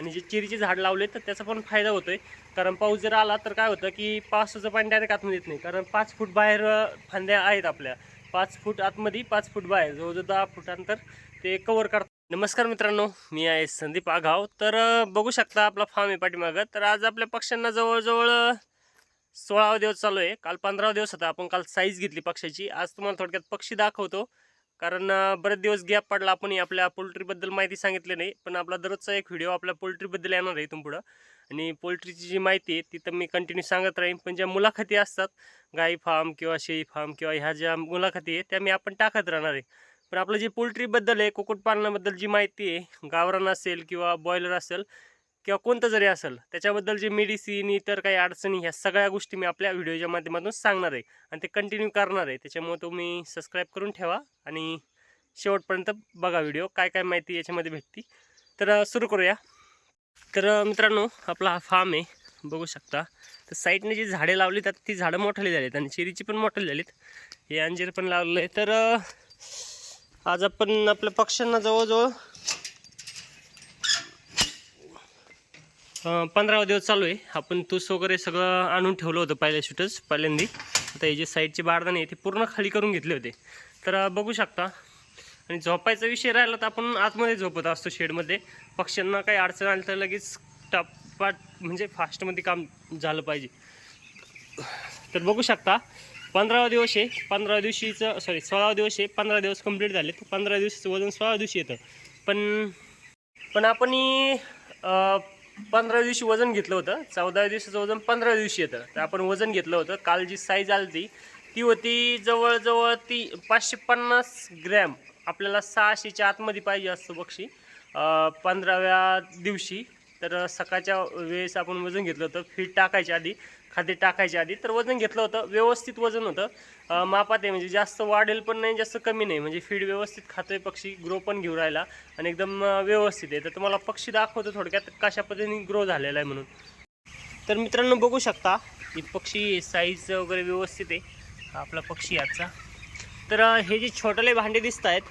आणि जे चिरीचे झाड लावले तर त्याचा पण फायदा होतोय. कारण पाऊस जर आला तर काय होतं की पावसाचं पाणी डायरेक्ट आतमध्ये येत नाही. कारण पाच फूट बाहेर फांद्या आहेत आपल्या. पाच फूट आतमध्ये पाच फूट बाहेर. जवळजवळ दहा फुटांतर ते कवर करतात. नमस्कार मित्रांनो मी आहे संदीप आघाव. तर बघू शकता आपला फार्म आहे पाठीमागं. तर आज आपल्या पक्ष्यांना जवळजवळ सोळावा दिवस चालू आहे. काल पंधरावा दिवस होता. आपण काल साईज घेतली पक्षाची आज तुम्हाला थोडक्यात पक्षी दाखवतो. कारण बरेच दिवस गॅप पडला आपण आपल्या पोल्ट्रीबद्दल माहिती सांगितली नाही पण आपला दररोजचा एक व्हिडिओ आपल्या पोल्ट्रीबद्दल येणार आहे इथून पुढं. आणि पोल्ट्रीची जी माहिती आहे ती तर मी कंटिन्यू सांगत राहीन पण ज्या मुलाखती असतात गाई फार्म किंवा शेळी फार्म किंवा ह्या ज्या मुलाखती आहे त्या मी आपण टाकत राहणार आहे. पण आपलं जे पोल्ट्रीबद्दल आहे कुक्कुटपालनाबद्दल जी माहिती आहे गावरान असेल किंवा बॉयलर असेल किंवा कोणतं जरी असेल त्याच्याबद्दल जे मेडिसिन इतर काही अडचणी ह्या सगळ्या गोष्टी मी आपल्या व्हिडिओच्या माध्यमातून सांगणार आहे. आणि ते कंटिन्यू करणार आहे. त्याच्यामुळे तुम्ही सबस्क्राईब करून ठेवा आणि शेवटपर्यंत बघा व्हिडिओ काय काय माहिती याच्यामध्ये भेटती. तर सुरू करूया. तर मित्रांनो आपला हा फार्म आहे. बघू शकता. तर साईडने जी झाडे लावली तर ती झाडं मोठाली झालीत आणि चिरीची पण मोठाली झालीत. हे अंजीर पण लावलेलं आहे तर आज आपण आपल्या पक्ष्यांना जवळजवळ पंधरावा दिवस चालू आहे. आपण तूस वगैरे सगळं आणून ठेवलं होतं पहिल्या शूटच पहिल्यांदी. आता हे जे साईडचे बारदाणे आहे ते पूर्ण खाली करून घेतले होते. तर बघू शकता. आणि झोपायचा विषय राहिला तर आपण आतमध्ये झोपत असतो शेडमध्ये. पक्ष्यांना काही अडचण आली तर लगेच टपाट म्हणजे फास्टमध्ये काम झालं पाहिजे. तर बघू शकता पंधरावा दिवस आहे. पंधरा दिवशीचं सॉरी सोळावा दिवस आहे. पंधरा दिवस कंप्लीट झाले तर पंधरा दिवसाचं वजन सोळा दिवशी येतं. पण पण आपण पंधरा दिवशी वजन घेतलं होतं. चौदा दिवसाचं वजन पंधरा दिवशी येतं. तर आपण वजन घेतलं होतं. काल जी साईज आली ती ती होती जवळजवळ ती पाचशे पन्नास ग्रॅम. आपल्याला सहाशेच्या आतमध्ये पाहिजे असतं बक्षी. अं, पंधराव्या दिवशी तर सकाळच्या वेळेस आपण वजन घेतलं होतं फीट टाकायच्या आधी खाद्य टाकायच्या आधी तर वजन घेतलं होतं व्यवस्थित वजन होतं. मापात आहे म्हणजे जास्त वाढेल पण नाही जास्त कमी नाही म्हणजे फीड व्यवस्थित खातोय पक्षी ग्रो पण घेऊन राहिला आणि एकदम व्यवस्थित आहे. तर तुम्हाला पक्षी दाखवतो थोडक्यात कशा पद्धतीने ग्रो झालेला आहे म्हणून. तर मित्रांनो बघू शकता ही पक्षी साईज वगैरे व्यवस्थित आहे आपला पक्षी आजचा. तर हे जे छोटले भांडे दिसत आहेत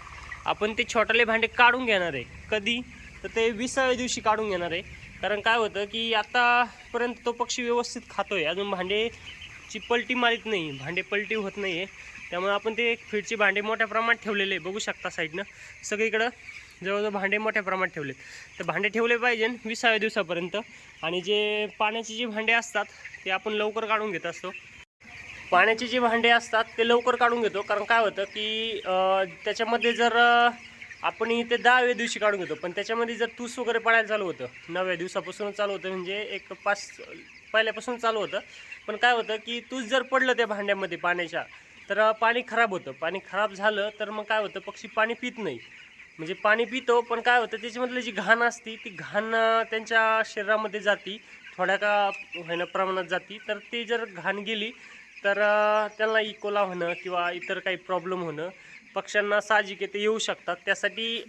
आपण ते छोटले भांडे काढून घेणार आहे. कधी? तर ते विसाव्या दिवशी काढून घेणार आहे. कारण काय होतं की आत्तापर्यंत तो पक्षी व्यवस्थित खातो आहे अजून भांडेची पलटी मारित नाही. भांडे पलटी होत नाही आहे त्यामुळे आपण ते फीडचे भांडे मोठ्या प्रमाणात ठेवलेले आहे. बघू शकता साईडनं. सगळीकडं जवळजवळ भांडे मोठ्या प्रमाणात ठेवले तर भांडे ठेवले पाहिजे विसाव्या दिवसापर्यंत. आणि जे पाण्याची जी भांडे असतात ते आपण लवकर काढून घेत असतो. पाण्याचे जे भांडे असतात ते लवकर काढून घेतो. कारण काय होतं की त्याच्यामध्ये जर आपण इथे दहाव्या दिवशी काढून घेतो पण त्याच्यामध्ये जर तूस वगैरे पडायला चालू होतं नवव्या दिवसापासून चालू होतं म्हणजे एक पाच पहिल्यापासून चालू होतं. पण काय होतं की तूस जर पडलं त्या भांड्यामध्ये पाण्याच्या तर पाणी खराब होतं. पाणी खराब झालं तर मग काय होतं पक्षी पाणी पित नाही. म्हणजे पाणी पितो पण काय होतं त्याच्यामधली जी घाण असती ती घाण त्यांच्या शरीरामध्ये जाती थोड्या का होईना प्रमाणात जाती. तर ते जर घाण गेली तर त्यांना इकोला होणं किंवा इतर काही प्रॉब्लेम होणं पक्ष्यांना साहजिक येते ते येऊ शकतात. त्यासाठी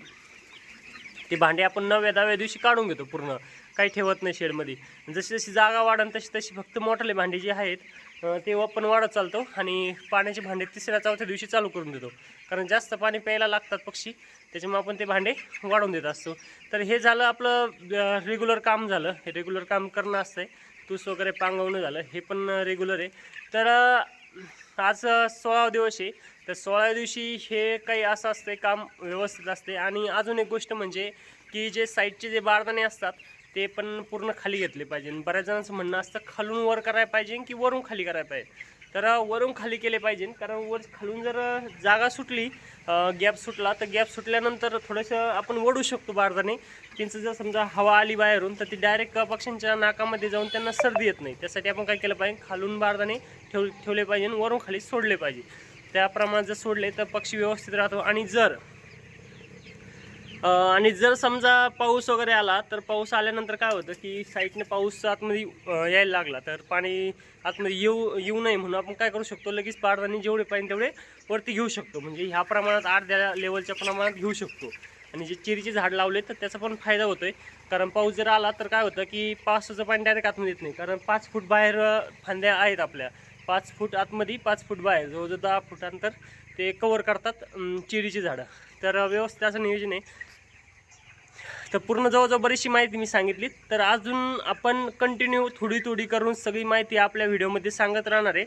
ते भांडे आपण नव्या दहाव्या दिवशी काढून घेतो पूर्ण. काही ठेवत नाही शेडमध्ये. जशी जशी जागा वाढन तशी तशी फक्त मोठाले भांडे जे आहेत ते आपण वाढत चालतो आणि पाण्याचे भांडे तिसऱ्या चौथ्या दिवशी चालू करून देतो. कारण जास्त पाणी प्यायला लागतात पक्षी त्याच्यामुळे आपण ते भांडे वाढवून देत असतो. तर हे झालं आपलं रेग्युलर काम झालं. हे रेग्युलर काम करणं असतंय. तूस वगैरे पांगवणं झालं हे पण रेग्युलर आहे. तर आज अं, सोळावा दिवस आहे. तर सोळाव्या दिवशी हे काही असं असते काम व्यवस्थित असते आणि अजून एक गोष्ट म्हणजे की जे साईडचे जे बारदाणे असतात ते पण पूर्ण खाली घेतले पाहिजे. बऱ्याच जणांचं म्हणणं असतं खालून वर करायला पाहिजे की वरून खाली करायला पाहिजे. तर वरून खाली केले पाहिजे. कारण वर खालून जर जागा सुटली गॅप सुटला तर गॅप सुटल्यानंतर थोडंसं आपण वडू शकतो बारदाणे. त्यांचं जर समजा हवा आली बाहेरून तर ती डायरेक्ट पक्ष्यांच्या नाकामध्ये जाऊन त्यांना सर्दी येत नाही. त्यासाठी आपण काय केलं पाहिजे? खालून बारदाणे ठेव ठेवले पाहिजे आणि वरून खाली सोडले पाहिजे. त्याप्रमाणे जर सोडले तर पक्षी व्यवस्थित राहतो. आणि जर आणि जर समजा पाऊस वगैरे आला तर पाऊस आल्यानंतर काय होतं की साईडने पाऊस आतमध्ये यायला लागला. तर पाणी आतमध्ये येऊ येऊ नये म्हणून आपण काय करू शकतो लगेच पाडदाने जेवढे पाणी तेवढे वरती घेऊ शकतो. म्हणजे ह्या प्रमाणात अर्ध्या लेवलच्या प्रमाणात घेऊ शकतो. आणि जे चिरीचे झाड लावले तर त्याचा पण फायदा होतो आहे कारण पाऊस जर आला तर काय होतं की पावसाचं पाणी डायरेक्ट आतमध्ये येत नाही. कारण पाच फूट बाहेर फांद्या आहेत आपल्या. पाच फूट आतमध्ये पाच फूट बाहेर जवळजवळ दहा फुटांतर ते कवर करतात चेरीची चिरीची झाडं. तर व्यवस्थित असं नियोजन आहे. तर पूर्ण जवळजवळ बरीचशी माहिती मी सांगितली. तर अजून आपण कंटिन्यू थोडी थोडी करून सगळी माहिती आपल्या व्हिडिओमध्ये सांगत राहणार आहे.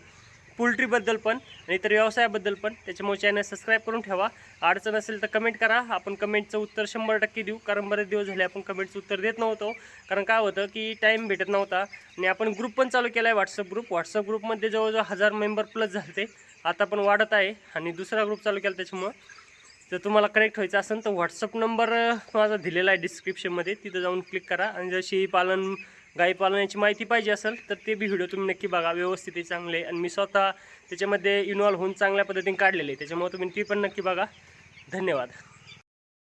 पोल्ट्रीबद्दल पण आणि इतर व्यवसायाबद्दल पण. त्याच्यामुळे चॅनल सबस्क्राईब करून ठेवा. अडचण असेल तर कमेंट करा. आपण कमेंटचं उत्तर शंभर टक्के देऊ. कारण बरेच दिवस झाले आपण कमेंटचं उत्तर देत नव्हतो. कारण काय होतं की टाईम भेटत नव्हता. आणि आपण ग्रुप पण चालू केला आहे व्हॉट्सअप ग्रुप व्हॉट्सअप ग्रुपमध्ये जवळजवळ हजार मेंबर प्लस झाले आता पण वाढत आहे. आणि दुसरा ग्रुप चालू केला त्याच्यामुळं जर तुम्हाला कनेक्ट व्हायचं असेल तर व्हॉट्सअप नंबर माझा दिलेला आहे डिस्क्रिप्शनमध्ये तिथं जाऊन क्लिक करा. आणि जर शेळी पालन गाई पालनाची माहिती पाहिजे असेल तर ते बी व्हिडिओ तुम्ही नक्की बघा. व्यवस्थित आहे चांगले आणि मी स्वतः त्याच्यामध्ये इन्वॉल्व्ह होऊन चांगल्या पद्धतीने काढलेले आहे. त्याच्यामुळे तुम्ही ती पण नक्की बघा. धन्यवाद.